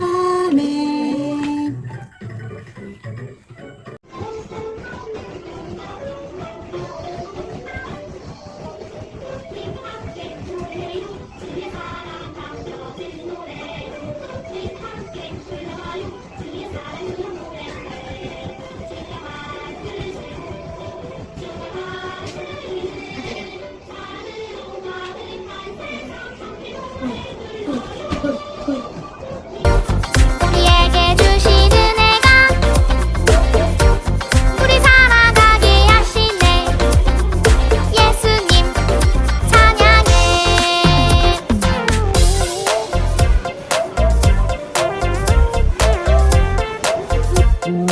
i'm in.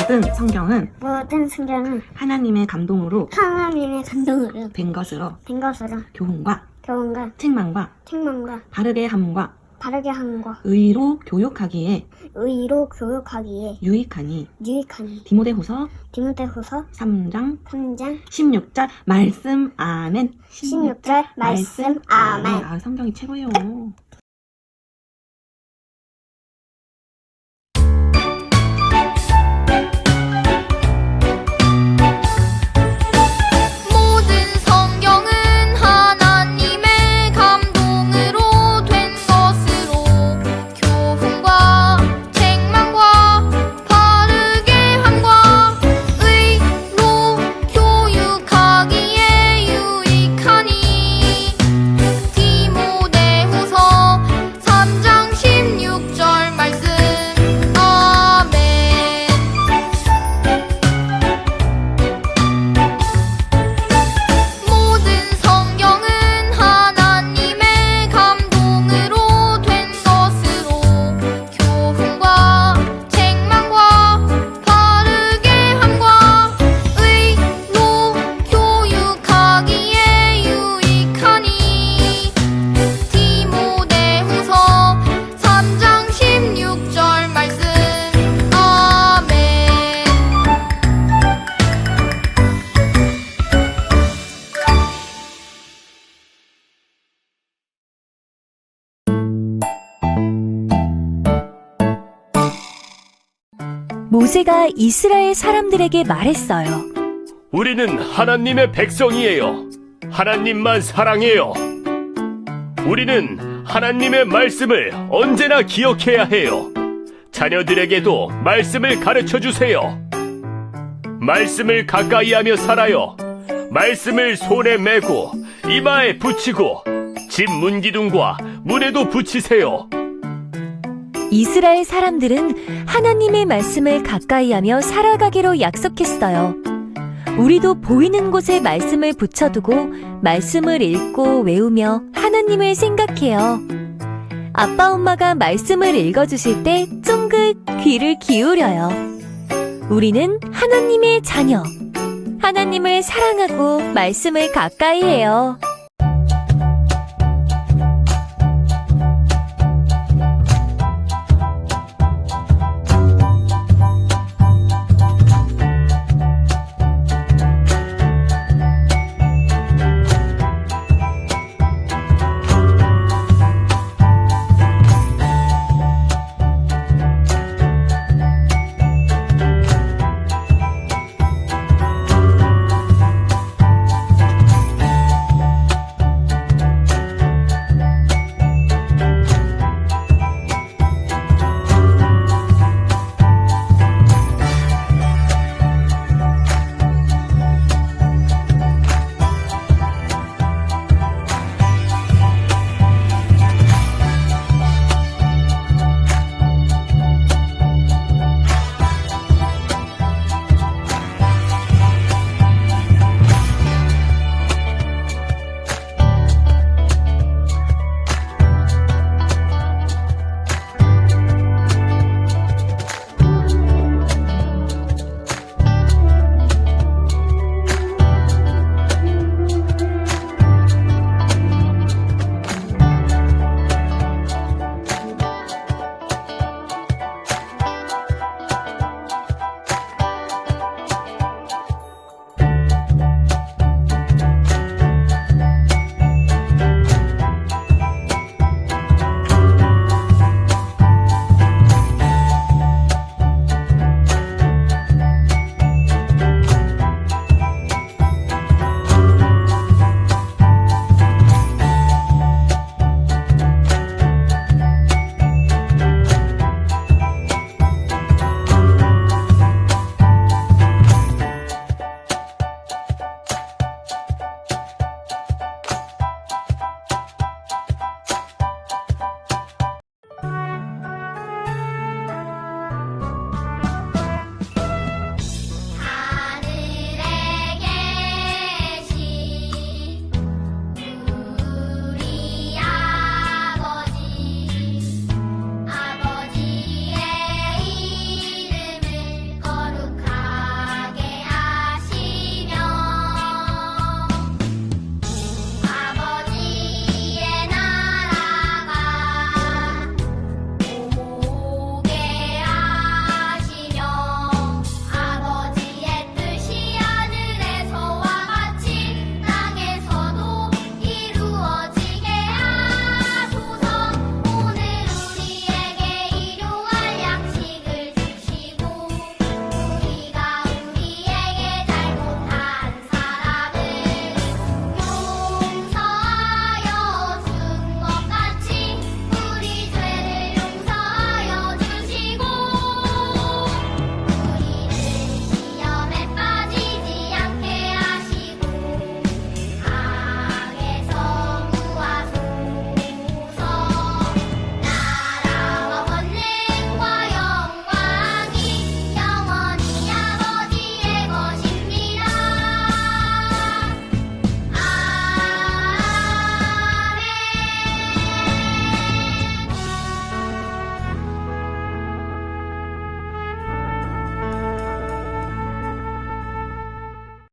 모든 성경은 모든 성경은 하나님의 감동으로 하나님의 감동으로 된 것으로 된 것으로 교훈과 교훈과 책망과 책망과 바르게 함과 바르게 함과 의로 교육하기에 의로 교육하기에 유익하니 유익하니 디모데후서 디모데후서 3장 3장 16절 말씀 아멘. 16절 말씀 아멘. 아 성경이 최고예요 모세가 이스라엘 사람들에게 말했어요. 우리는 하나님의 백성이에요. 하나님만 사랑해요. 우리는 하나님의 말씀을 언제나 기억해야 해요. 자녀들에게도 말씀을 가르쳐 주세요. 말씀을 가까이 하며 살아요. 말씀을 손에 메고 이마에 붙이고 집 문기둥과 문에도 붙이세요. 이스라엘 사람들은 하나님의 말씀을 가까이 하며 살아가기로 약속했어요. 우리도 보이는 곳에 말씀을 붙여두고 말씀을 읽고 외우며 하나님을 생각해요. 아빠, 엄마가 말씀을 읽어주실 때 쫑긋 귀를 기울여요. 우리는 하나님의 자녀. 하나님을 사랑하고 말씀을 가까이 해요.